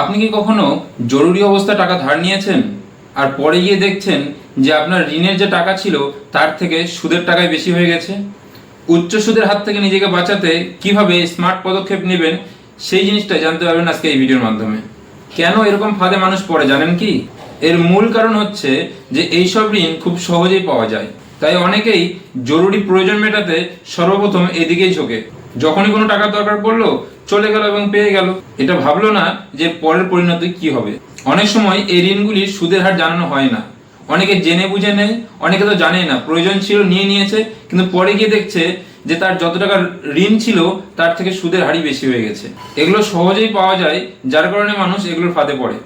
আপনি কি কখনো জরুরি অবস্থা টাকা ধার নিয়েছেন? আর পরে গিয়ে দেখছেন যে আপনার ঋণের যে টাকা ছিল, তার থেকে সুদের টাকায় বেশি হয়ে গেছে। উচ্চ সুদের হাত থেকে নিজেকে বাঁচাতে কীভাবে স্মার্ট পদক্ষেপ নেবেন, সেই জিনিসটা জানতে পারবেন আজকে এই ভিডিওর মাধ্যমে। কেন এরকম ফাঁদে মানুষ পড়ে জানেন কি? এর মূল কারণ হচ্ছে যে এইসব ঋণ খুব সহজেই পাওয়া যায়। তাই অনেকেই জরুরি প্রয়োজন মেটাতে সর্বপ্রথম এদিকেই ঝোঁকে। যখনই কোনো টাকার দরকার পড়ল, চলে গেল এবং পেয়ে গেল। এটা ভাবলো না যে পরের পরিণতি কি হবে। অনেক সময় এই ঋণগুলির সুদের হার জানানো হয় না। অনেকে জেনে বুঝে নেয়, অনেকে তো জানেই না। প্রয়োজন ছিল, নিয়ে নিয়েছে, কিন্তু পরে গিয়ে দেখছে যে তার যত টাকা ঋণ ছিল, তার থেকে সুদের হারই বেশি হয়ে গেছে। এগুলো সহজেই পাওয়া যায়, যার কারণে মানুষ এগুলোর ফাঁদে পড়ে।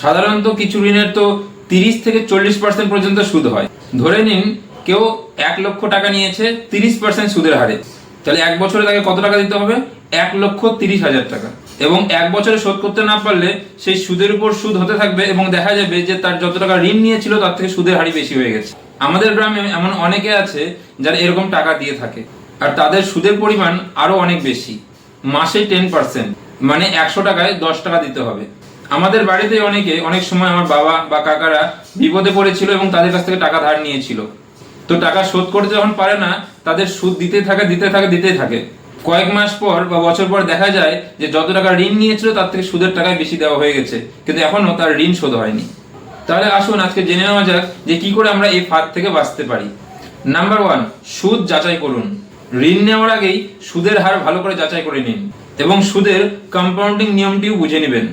সাধারণত কিছু ঋণের তো তিরিশ থেকে চল্লিশ পার্সেন্ট পর্যন্ত সুদ হয়। ধরে নিন কেউ এক লক্ষ টাকা নিয়েছে, তিরিশ পার্সেন্ট সুদের হারে। তাহলে এক বছরে তাকে কত টাকা দিতে হবে? এক লক্ষ তিরিশ হাজার টাকা। এবং এক বছরে শোধ করতে না পারলে সেই সুদের উপর সুদ হতে থাকবে এবং দেখা যাবে যে তার যত টাকা ঋণ নিয়েছিল, তার থেকে সুদের হারই বেশি হয়ে গেছে। আমাদের গ্রামে এমন অনেকে আছে যারা এরকম টাকা দিয়ে থাকে। আর তাদের সুদের পরিমাণ আরও অনেক বেশি। মাসে টেন পার্সেন্ট মানে একশো টাকায় দশ টাকা দিতে হবে। আমাদের বাড়িতে অনেকে অনেক সময় আমার বাবা বা কাকারা বিপদে পড়েছিল এবং তাদের কাছ থেকে টাকা ধার নিয়েছিল। তো টাকা শোধ করতে যখন পারে না, তাদের সুদ দিতে থাকে দিতে থাকে দিতে থাকে। কয়েক মাস পর বা বছর পর দেখা যায় যে যত টাকা ঋণ নিয়েছিল, তার থেকে সুদের টাকায় বেশি দেওয়া হয়ে গেছে। কিন্তু এখনও তার ঋণ শোধ হয়নি। তাহলে আসুন, আজকে জেনে নেওয়া যাক যে কি করে আমরা এই ফাঁদ থেকে বাঁচতে পারি। নাম্বার ওয়ান, সুদ যাচাই করুন। ঋণ নেওয়ার আগেই সুদের হার ভালো করে যাচাই করে নিন এবং সুদের কম্পাউন্ডিং নিয়মটিও বুঝে নেবেন।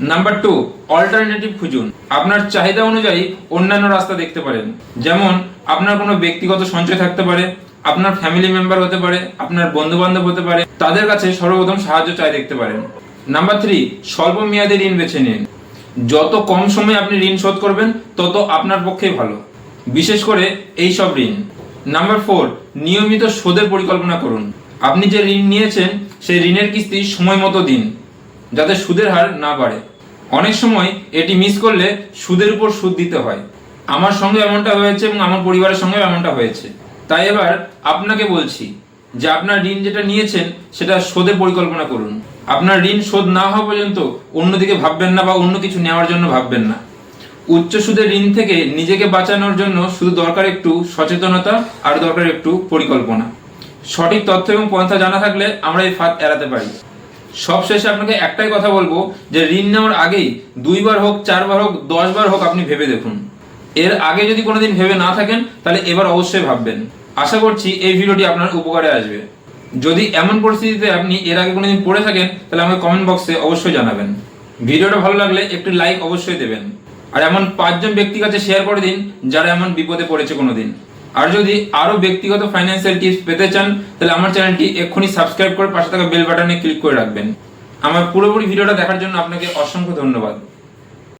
নাম্বার টু অল্টারনেটিভ খুঁজুন। আপনার চাহিদা অনুযায়ী অন্যান্য রাস্তা দেখতে পারেন। যেমন আপনার কোনো ব্যক্তিগত সঞ্চয় থাকতে পারে, আপনার ফ্যামিলি মেম্বার হতে পারে, আপনার বন্ধু বান্ধব হতে পারে, তাদের কাছে সর্বপ্রথম সাহায্য চাই দেখতে পারেন। নাম্বার থ্রি স্বল্প মেয়াদী ঋণ বেছে নিন। যত কম সময়ে আপনি ঋণ শোধ করবেন, তত আপনার পক্ষেই ভালো। বিশেষ করে এই সব ঋণ। নাম্বার ফোর নিয়মিত শোধের পরিকল্পনা করুন। আপনি যে ঋণ নিয়েছেন, সেই ঋণের কিস্তি সময় মতো দিন, যাতে সুদের হার না বাড়ে। অনেক সময় এটি মিস করলে সুদের উপর সুদ দিতে হয়। আমার সঙ্গে এমনটা হয়েছে এবং আমার পরিবারের সঙ্গে এমনটা হয়েছে। তাই এবার আপনাকে বলছি যে আপনার ঋণ যেটা নিয়েছেন সেটা শোধের পরিকল্পনা করুন। আপনার ঋণ শোধ না হওয়া পর্যন্ত অন্যদিকে ভাববেন না বা অন্য কিছু নেওয়ার জন্য ভাববেন না। উচ্চ সুদের ঋণ থেকে নিজেকে বাঁচানোর জন্য শুধু দরকার একটু সচেতনতা আর দরকার একটু পরিকল্পনা। সঠিক তথ্য এবং পন্থা জানা থাকলে আমরা এই ফাঁদ এড়াতে পারি। সবশেষে আপনাকে একটাই কথা বলব যে ঋণ নেওয়ার আগেই দুইবার হোক, চারবার হোক, দশবার হোক আপনি ভেবে দেখুন। এর আগে যদি কোনোদিন ভেবে না থাকেন, তাহলে এবার অবশ্যই ভাববেন। আশা করছি এই ভিডিওটি আপনার উপকারে আসবে। যদি এমন পরিস্থিতিতে আপনি এর আগে কোনোদিন পড়ে থাকেন, তাহলে আমাকে কমেন্ট বক্সে অবশ্যই জানাবেন। ভিডিওটা ভালো লাগলে একটু লাইক অবশ্যই দেবেন। আর এমন পাঁচজন ব্যক্তির কাছে শেয়ার করে দিন, যারা এমন বিপদে পড়েছে কোনোদিন। আর যদি আরও ব্যক্তিগত ফাইন্যান্সিয়াল টিপস পেতে চান, তাহলে আমার চ্যানেলটি এক্ষুনি সাবস্ক্রাইব করে পাশে থাকা বেল বাটনে ক্লিক করে রাখবেন। আমার পুরোপুরি ভিডিওটা দেখার জন্য আপনাকে অসংখ্য ধন্যবাদ।